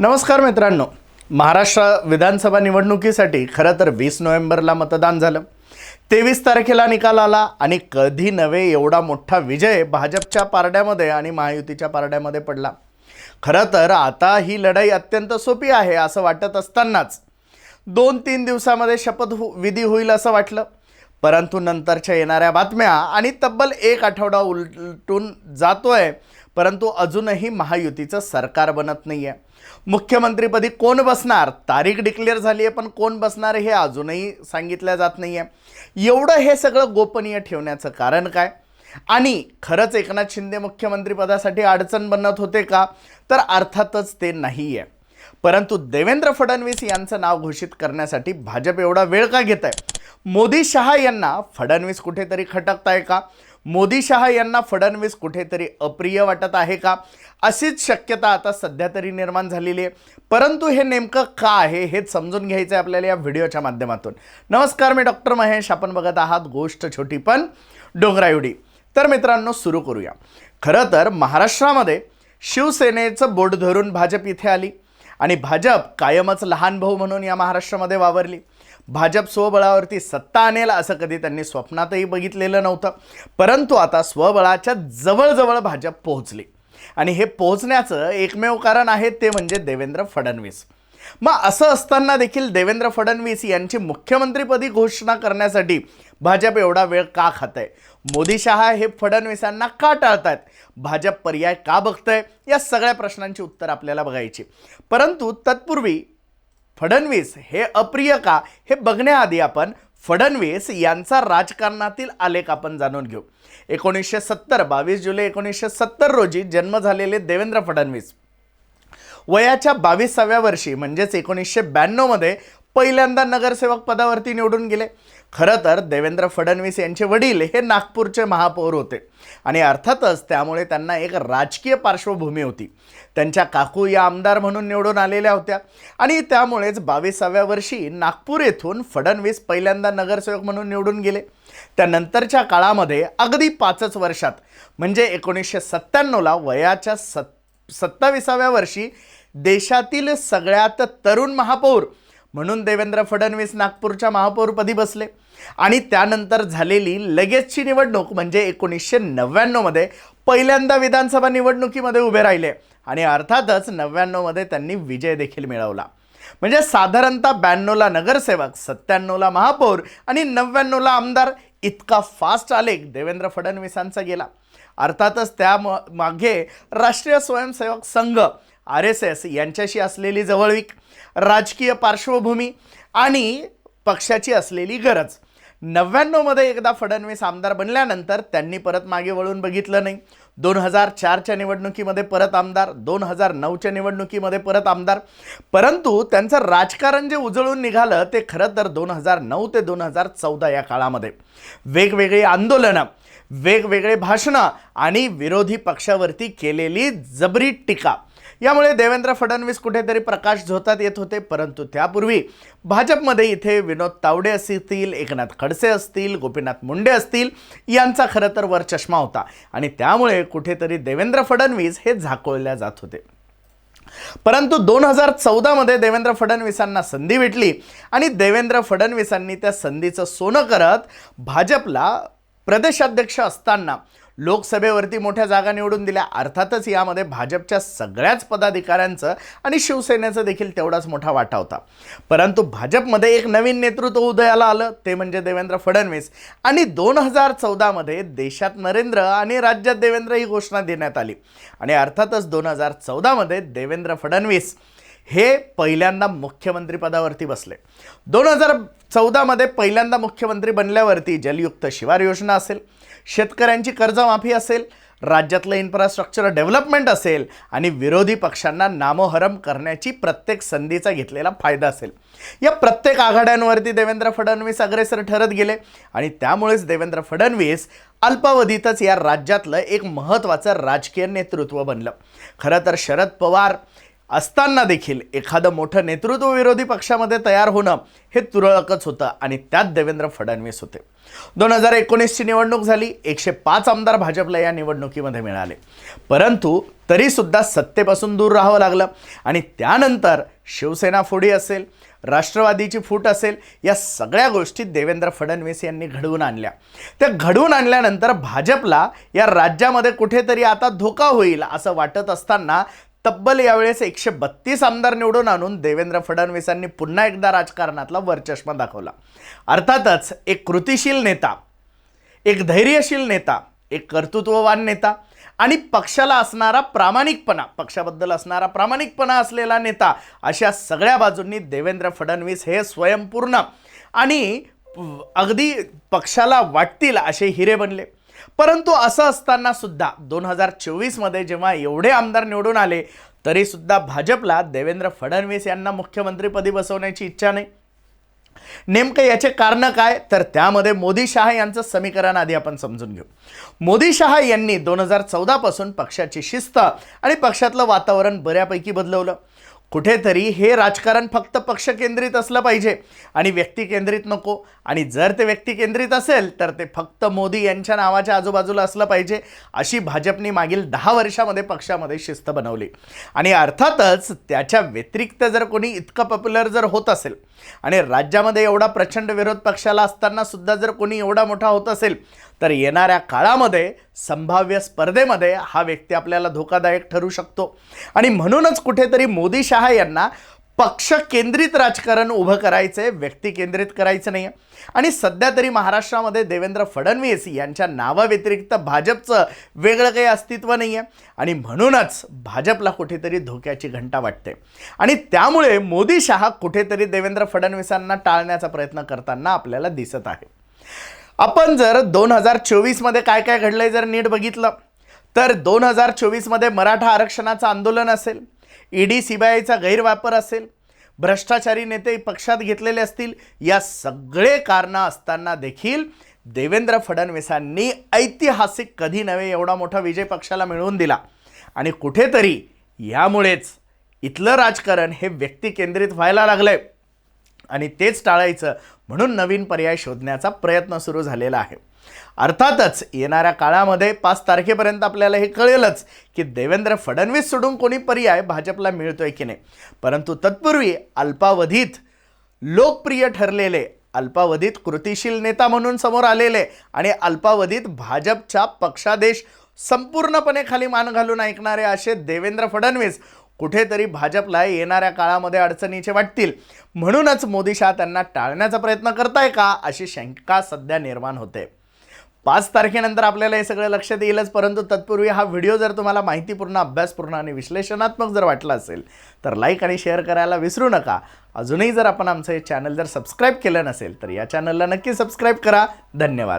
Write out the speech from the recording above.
नमस्कार मित्रांनो. महाराष्ट्र विधानसभा निवडणुकीसाठी खरं तर वीस नोव्हेंबरला मतदान झालं. तेवीस तारखेला निकाल आला आणि कधी नव्हे एवढा मोठा विजय भाजपच्या पारड्यामध्ये आणि महायुतीच्या पारड्यामध्ये पडला. खरं तर आता ही लढाई अत्यंत सोपी आहे असं वाटत असतानाच दोन तीन दिवसामध्ये शपथ हो विधी होईल असं वाटलं. परंतु नंतरच्या येणाऱ्या बातम्या आणि तब्बल एक आठवडा उलटून जातोय परंतु अजूनही महायुतीचं सरकार बनत नाही आहे मुख्यमंत्रीपदी कोण बसणार? तारीख डिक्लेअर झाली आहे पण कोण बसणार हे अजूनही सांगितलं जात नाही आहे एवढं हे सगळं गोपनीय ठेवण्याचं कारण काय? आणि खरंच एकनाथ शिंदे मुख्यमंत्रीपदासाठी अडचण बनत होते का? तर अर्थातच ते नाही आहे परंतु देवेंद्र फडणवीस यांचं नाव घोषित करण्यासाठी भाजप एवढा वेळ का घेत आहे मोदी शहा यांना फडणवीस कुठेतरी खटकताय आहे का? मोदी शहा यांना फडणवीस कुठेतरी अप्रिय वाटत आहे का? अशीच शक्यता आता सध्या तरी निर्माण झालेली आहे. परंतु हे नेमकं का आहे हे समजून घ्यायचं आहे आपल्याला या व्हिडिओच्या माध्यमातून. नमस्कार मी डॉक्टर महेश. आपण बघत आहात गोष्ट छोटी पण डोंगरायुडी. तर मित्रांनो सुरू करूया. खरं तर महाराष्ट्रामध्ये शिवसेनेचं बोट धरून भाजप इथे आली आणि भाजप कायमच लहान भाऊ म्हणून या महाराष्ट्रामध्ये वावरली. भाजप स्वबळावरती सत्ता आणेल असं कधी त्यांनी स्वप्नातही बघितलेलं नव्हतं. परंतु आता स्वबळाच्या जवळजवळ भाजप पोहोचली. आणि हे पोहोचण्याचं एकमेव कारण आहे ते म्हणजे देवेंद्र फडणवीस. मग असं असताना देखील देवेंद्र फडणवीस यांची मुख्यमंत्रीपदी घोषणा करण्यासाठी भाजप एवढा वेळ का खात आहे मोदी शहा हे फडणवीसांना का टाळतायत? भाजप पर्याय का बघतंय? या सगळ्या प्रश्नांची उत्तर आपल्याला बघायची. परंतु तत्पूर्वी फडणवीस हे अप्रिय का हे बघण्याआधी आपण फडणवीस यांचा राजकारणातील आलेख आपण जाणून घेऊ. एकोणीसशे सत्तर बावीस जुलै एकोणीसशे सत्तर रोजी जन्म झालेले देवेंद्र फडणवीस. वयाच्या बावीसाव्या वर्षी म्हणजेच एकोणीसशे ब्याण्णवमध्ये पहिल्यांदा नगरसेवक पदावरती निवडून गेले. खरं तर देवेंद्र फडणवीस यांचे वडील हे नागपूरचे महापौर होते. आणि अर्थातच त्यामुळे त्यांना एक राजकीय पार्श्वभूमी होती. त्यांच्या काकू या आमदार म्हणून निवडून आलेल्या होत्या. आणि त्यामुळेच बावीसाव्या वर्षी नागपूर येथून फडणवीस पहिल्यांदा नगरसेवक म्हणून निवडून गेले. त्यानंतरच्या काळामध्ये अगदी पाचच वर्षात म्हणजे एकोणीसशे सत्त्याण्णवला वयाच्या सत् सत्ताविसाव्या वर्षी देशातील सगळ्यात तरुण महापौर म्हणून देवेंद्र फडणवीस नागपूरच्या महापौरपदी बसले. आणि त्यानंतर झालेली लगेचची निवडणूक म्हणजे एकोणीसशे नव्याण्णवमध्ये पहिल्यांदा विधानसभा निवडणुकीमध्ये उभे राहिले. आणि अर्थातच नव्याण्णवमध्ये त्यांनी विजय देखील मिळवला. म्हणजे साधारणतः ब्याण्णवला नगरसेवक सत्त्याण्णवला महापौर आणि नव्याण्णवला आमदार इतका फास्ट आलेख देवेंद्र फडणवीसांचा गेला. अर्थातच त्या मागे राष्ट्रीय Swayamsevak Sangh R S S यांच्याशी असलेली जवळीक राजकीय पार्श्वभूमी आणि पक्षाची असलेली गरज. नव्याण्णवमध्ये एकदा फडणवीस आमदार बनल्यानंतर त्यांनी परत मागे वळून बघितलं नाही. दोन हजार चारच्या निवडणुकीमध्ये परत आमदार दोन हजार नऊच्या निवडणुकीमध्ये परत आमदार. परंतु त्यांचं राजकारण जे उजळून निघालं ते खरं तर दोन हजार नऊ ते दोन हजार चौदा या काळामध्ये. वेगवेगळी आंदोलनं वेगवेगळे भाषणं आणि विरोधी पक्षावरती केलेली जबरी टीका. यामुळे देवेंद्र फडणवीस कुठेतरी प्रकाश झोतात येत होते परंतु त्यापूर्वी भाजपमध्ये इथे विनोद तावडे असतील एकनाथ खडसे असतील गोपीनाथ मुंडे असतील यांचा खरं तर वर चष्मा होता. आणि त्यामुळे कुठेतरी देवेंद्र फडणवीस हे झाकोळल्या जात होते. परंतु दोन हजार चौदामध्ये देवेंद्र फडणवीसांना संधी भेटली आणि देवेंद्र फडणवीसांनी त्या संधीचं सोनं करत भाजपला प्रदेशाध्यक्ष असताना लोकसभेवरती मोठ्या जागा निवडून दिल्या. अर्थातच यामध्ये भाजपच्या सगळ्याच पदाधिकाऱ्यांचं आणि शिवसेनेचं देखील तेवढाच मोठा वाटा होता. परंतु भाजपमध्ये एक नवीन नेतृत्व उदयाला आलं ते म्हणजे देवेंद्र फडणवीस. आणि दोन हजार चौदामध्ये देशात नरेंद्र आणि राज्यात देवेंद्र ही घोषणा देण्यात आली. आणि अर्थातच दोन हजार चौदामध्ये देवेंद्र फडणवीस हे पहिल्यांदा मुख्यमंत्रीपदावरती बसले. दोन हजार चौदामध्ये पहिल्यांदा मुख्यमंत्री बनल्यावरती जलयुक्त शिवार योजना असेल शेतकऱ्यांची कर्जमाफी असेल राज्यातलं इन्फ्रास्ट्रक्चर डेव्हलपमेंट असेल आणि विरोधी पक्षांना नामोहरम करण्याची प्रत्येक संधीचा घेतलेला फायदा असेल. या प्रत्येक आघाड्यांवरती देवेंद्र फडणवीस अग्रेसर ठरत गेले आणि त्यामुळेच देवेंद्र फडणवीस अल्पावधीतच या राज्यातलं एक महत्त्वाचं राजकीय नेतृत्व बनलं. खरं तर शरद पवार असताना देखील एखादं मोठं नेतृत्व विरोधी पक्षामध्ये तयार होणं हे तुरळकच होतं आणि त्यात देवेंद्र फडणवीस होते. दोन हजार एकोणीसची निवडणूक झाली एकशे पाच आमदार भाजपला या निवडणुकीमध्ये मिळाले. परंतु तरीसुद्धा सत्तेपासून दूर राहावं लागलं आणि त्यानंतर शिवसेना फोडी असेल राष्ट्रवादीची फूट असेल या सगळ्या गोष्टी देवेंद्र फडणवीस यांनी घडवून आणल्या. त्या घडवून आणल्यानंतर भाजपला या राज्यामध्ये कुठेतरी आता धोका होईल असं वाटत असताना तब्बल यावेळेस एकशे बत्तीस आमदार निवडून आणून देवेंद्र फडणवीसांनी पुन्हा एकदा राजकारणातला वरचष्मा दाखवला. अर्थातच एक कृतिशील नेता एक धैर्यशील नेता एक कर्तृत्ववान नेता आणि पक्षाला असणारा प्रामाणिकपणा पक्षाबद्दल असणारा प्रामाणिकपणा असलेला नेता अशा सगळ्या बाजूंनी देवेंद्र फडणवीस हे स्वयंपूर्ण आणि अगदी पक्षाला वाटतील असे हिरे बनले. परंतु असं असताना सुद्धा दोन हजार चोवीसमध्ये जेव्हा एवढे आमदार निवडून आले तरी सुद्धा भाजपला देवेंद्र फडणवीस यांना मुख्यमंत्रीपदी बसवण्याची इच्छा नाही. नेमकं याचे कारण काय? तर त्यामध्ये मोदी शहा यांचं समीकरण आधी आपण समजून घेऊ. मोदी शहा यांनी दोन हजार चौदापासून पक्षाची शिस्त आणि पक्षातलं वातावरण बऱ्यापैकी बदलवलं. कुठेतरी हे राजकारण फक्त पक्ष केंद्रित असलं पाहिजे. आणि व्यक्ती केंद्रित नको. आणि जर ते व्यक्ती केंद्रित असेल तर ते फक्त मोदी यांच्या नावाच्या आजूबाजूला असलं पाहिजे अशी भाजपने मागील दहा वर्षामध्ये पक्षामध्ये शिस्त बनवली. आणि अर्थातच त्याच्या व्यतिरिक्त जर कोणी इतकं पॉप्युलर जर होत असेल आणि राज्यामध्ये एवढा प्रचंड विरोध पक्षाला असताना सुद्धा जर कोणी एवढा मोठा होत असेल तर येणाऱ्या काळामध्ये संभाव्य स्पर्धेमध्ये हा व्यक्ती आपल्याला धोकादायक ठरू शकतो. आणि म्हणूनच कुठेतरी मोदी शहा यांना पक्ष केंद्रित राजकारण उभं करायचं आहे व्यक्ती केंद्रित करायचं नाही आहे आणि सध्या तरी महाराष्ट्रामध्ये देवेंद्र फडणवीस यांच्या नावाव्यतिरिक्त भाजपचं वेगळं काही अस्तित्व नाही आहे आणि म्हणूनच भाजपला कुठेतरी धोक्याची घंटा वाटते. आणि त्यामुळे मोदी शहा कुठेतरी देवेंद्र फडणवीसांना टाळण्याचा प्रयत्न करताना आपल्याला दिसत आहे. आपण जर दोन हजार चोवीसमध्ये काय काय घडलंय जर नीट बघितलं तर दोन हजार चोवीसमध्ये मराठा आरक्षणाचं आंदोलन असेल ईडी सीबीआयचा गैरवापर असेल भ्रष्टाचारी नेते पक्षात घेतलेले असतील या सगळे कारणं असताना देखील देवेंद्र फडणवीसांनी ऐतिहासिक कधी नव्हे एवढा मोठा विजय पक्षाला मिळवून दिला. आणि कुठेतरी यामुळेच इथलं राजकारण हे व्यक्तिकेंद्रित व्हायला व्हायला लागलंय. आणि तेच टाळायचं म्हणून नवीन पर्याय शोधण्याचा प्रयत्न सुरू झालेला आहे. अर्थातच येणाऱ्या काळामध्ये पाच तारखेपर्यंत आपल्याला हे कळेलच की देवेंद्र फडणवीस सोडून कोणी पर्याय भाजपला मिळतोय की नाही. परंतु तत्पूर्वी अल्पावधीत लोकप्रिय ठरलेले अल्पावधीत कृतिशील नेता म्हणून समोर आलेले आणि अल्पावधीत भाजपच्या पक्षादेश संपूर्णपणे खाली मान घालून ऐकणारे असे देवेंद्र फडणवीस कुठेतरी भाजपला येणाऱ्या काळामध्ये अडचणीचे वाटतील. म्हणूनच मोदी शहा त्यांना टाळण्याचा प्रयत्न करताय का अशी शंका सध्या निर्माण होते. पाच तारखेनंतर आपल्याला हे सगळं लक्षात येईलच परंतु तत्पूर्वी हा व्हिडिओ जर तुम्हाला माहितीपूर्ण अभ्यासपूर्ण आणि विश्लेषणात्मक जर वाटला असेल तर लाईक आणि शेअर करायला विसरू नका. अजूनही जर आपण आमचं हे चॅनल जर सबस्क्राईब केलं नसेल तर या चॅनलला नक्की सबस्क्राईब करा. धन्यवाद.